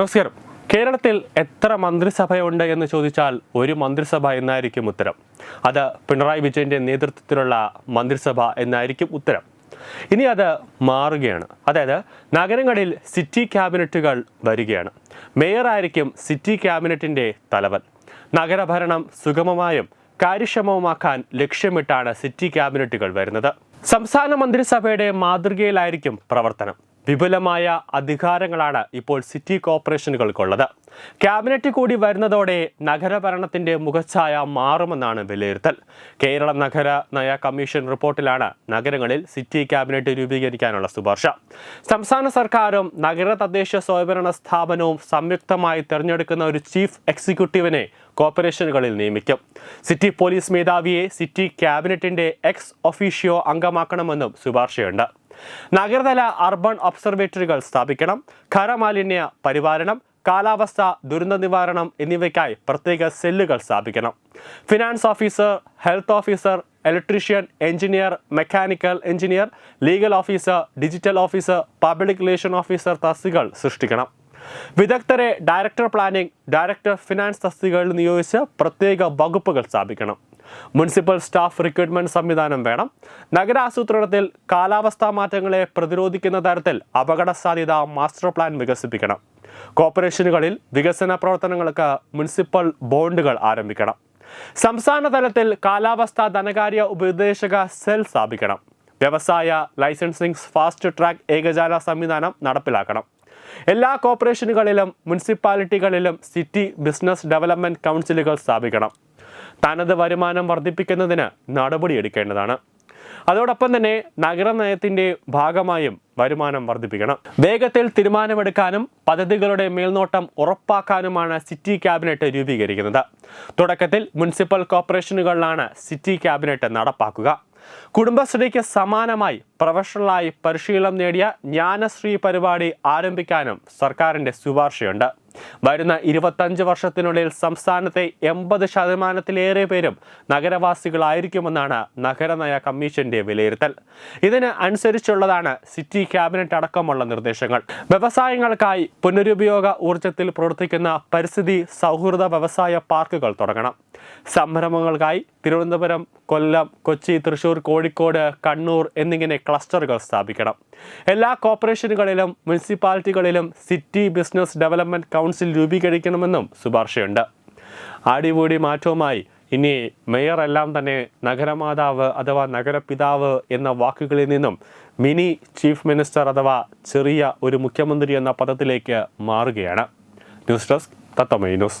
നമസ്കാരം. കേരളത്തിൽ എത്ര മന്ത്രിസഭയുണ്ട് എന്ന് ചോദിച്ചാൽ ഒരു മന്ത്രിസഭ എന്നായിരിക്കും ഉത്തരം. അത് പിണറായി വിജയന്റെ നേതൃത്വത്തിലുള്ള മന്ത്രിസഭ എന്നായിരിക്കും ഉത്തരം. ഇനി അത് മാറുകയാണ്. അതായത് നഗരങ്ങളിൽ സിറ്റി ക്യാബിനറ്റുകൾ വരികയാണ്. മേയറായിരിക്കും സിറ്റി ക്യാബിനറ്റിന്റെ തലവൻ. നഗരഭരണം സുഗമമായും കാര്യക്ഷമവുമാക്കാൻ ലക്ഷ്യമിട്ടാണ് സിറ്റി ക്യാബിനറ്റുകൾ വരുന്നത്. സംസ്ഥാന മന്ത്രിസഭയുടെ മാതൃകയിലായിരിക്കും പ്രവർത്തനം. വിപുലമായ അധികാരങ്ങളാണ് ഇപ്പോൾ സിറ്റി കോർപ്പറേഷനുകൾക്കുള്ളത്. ക്യാബിനറ്റ് കൂടി വരുന്നതോടെ നഗരഭരണത്തിന്റെ മുഖച്ഛായ മാറുമെന്നാണ് വിലയിരുത്തൽ. കേരള നഗര നയ കമ്മീഷൻ റിപ്പോർട്ടിലാണ് നഗരങ്ങളിൽ സിറ്റി ക്യാബിനറ്റ് രൂപീകരിക്കാനുള്ള ശുപാർശ. സംസ്ഥാന സർക്കാരും നഗര തദ്ദേശ സ്വയംഭരണ സ്ഥാപനവും സംയുക്തമായി തെരഞ്ഞെടുക്കുന്ന ഒരു ചീഫ് എക്സിക്യൂട്ടീവിനെ കോർപ്പറേഷനുകളിൽ നിയമിക്കും. സിറ്റി പോലീസ് മേധാവിയെ സിറ്റി ക്യാബിനറ്റിന്റെ എക്സ് ഒഫീഷ്യോ അംഗമാക്കണമെന്നും ശുപാർശയുണ്ട്. നഗരതല അർബൺ ഒബ്സർവേറ്ററികൾ സ്ഥാപിക്കണം ഖരമാലിന്യ പരിപാലനം കാലാവസ്ഥ ദുരന്ത നിവാരണം എന്നിവയ്ക്കായി പ്രത്യേക സെല്ലുകൾ സ്ഥാപിക്കണം. Finance officer health officer electrician engineer mechanical engineer legal officer digital officer public relation officer തസ്തികൾ സൃഷ്ടിക്കണം. വിദഗ്ധരെ ഡയറക്ടർ പ്ലാനിംഗ് ഡയറക്ടർ ഫിനാൻസ് തസ്തികകളിൽ നിയോഗിച്ച് പ്രത്യേക വകുപ്പുകൾ സ്ഥാപിക്കണം. മുനിസിപ്പൽ സ്റ്റാഫ് റിക്രൂട്ട്മെന്റ് സംവിധാനം വേണം. നഗരാസൂത്രണത്തിൽ കാലാവസ്ഥാ മാറ്റങ്ങളെ പ്രതിരോധിക്കുന്ന തരത്തിൽ അപകട സാധ്യത മാസ്റ്റർ പ്ലാൻ വികസിപ്പിക്കണം. കോർപ്പറേഷനുകളിൽ വികസന പ്രവർത്തനങ്ങൾക്ക് മുനിസിപ്പൽ ബോണ്ടുകൾ ആരംഭിക്കണം. സംസ്ഥാന തലത്തിൽ കാലാവസ്ഥാ ധനകാര്യ ഉപദേശക സെൽ സ്ഥാപിക്കണം. വ്യവസായ ലൈസൻസിംഗ് ഫാസ്റ്റ് ട്രാക്ക് ഏകജാല സംവിധാനം നടപ്പിലാക്കണം. എല്ലാ കോർപ്പറേഷനുകളിലും മുനിസിപ്പാലിറ്റികളിലും സിറ്റി ബിസിനസ് ഡെവലപ്മെന്റ് കൗൺസിലുകൾ സ്ഥാപിക്കണം. തനത് വരുമാനം വർദ്ധിപ്പിക്കുന്നതിന് നടപടിയെടുക്കേണ്ടതാണ്. അതോടൊപ്പം തന്നെ നഗരനയത്തിന്റെ ഭാഗമായും വരുമാനം വർദ്ധിപ്പിക്കണം. വേഗത്തിൽ തീരുമാനമെടുക്കാനും പദ്ധതികളുടെ മേൽനോട്ടം ഉറപ്പാക്കാനുമാണ് സിറ്റി ക്യാബിനറ്റ് രൂപീകരിക്കുന്നത്. തുടക്കത്തിൽ മുനിസിപ്പൽ കോർപ്പറേഷനുകളിലാണ് സിറ്റി ക്യാബിനറ്റ് നടപ്പാക്കുക. കുടുംബശ്രീക്ക് സമാനമായി പ്രൊഫഷണലായി പരിശീലനം നേടിയ ജ്ഞാനശ്രീ പരിപാടി ആരംഭിക്കാനും സർക്കാരിന്റെ ശുപാർശയുണ്ട്. വരുന്ന ഇരുപത്തഞ്ച് വർഷത്തിനുള്ളിൽ സംസ്ഥാനത്തെ എൺപത് ശതമാനത്തിലേറെ പേരും നഗരവാസികളായിരിക്കുമെന്നാണ് നഗരനയ കമ്മീഷന്റെ വിലയിരുത്തൽ. ഇതിന് അനുസരിച്ചുള്ളതാണ് സിറ്റി ക്യാബിനറ്റ് അടക്കമുള്ള നിർദ്ദേശങ്ങൾ. വ്യവസായങ്ങൾക്കായി പുനരുപയോഗ ഊർജത്തിൽ പ്രവർത്തിക്കുന്ന പരിസ്ഥിതി സൗഹൃദ വ്യവസായ പാർക്കുകൾ തുടങ്ങണം. സംരംഭങ്ങൾക്കായി തിരുവനന്തപുരം കൊല്ലം കൊച്ചി തൃശൂർ കോഴിക്കോട് കണ്ണൂർ എന്നിങ്ങനെ ക്ലസ്റ്ററുകൾ സ്ഥാപിക്കണം. എല്ലാ കോർപ്പറേഷനുകളിലും മുനിസിപ്പാലിറ്റികളിലും സിറ്റി ബിസിനസ് ഡെവലപ്മെന്റ് കൗൺസിൽ രൂപീകരിക്കണമെന്നും ശുപാർശയുണ്ട്. ആടിപൂടി മാറ്റവുമായി ഇനി മേയർ എല്ലാം തന്നെ നഗരമാതാവ് അഥവാ നഗരപിതാവ് എന്ന വാക്കുകളിൽ നിന്നും മിനി ചീഫ് മിനിസ്റ്റർ അഥവാ ചെറിയ ഒരു മുഖ്യമന്ത്രി എന്ന പദത്തിലേക്ക് മാറുകയാണ്. News desk തത്തമൈ news.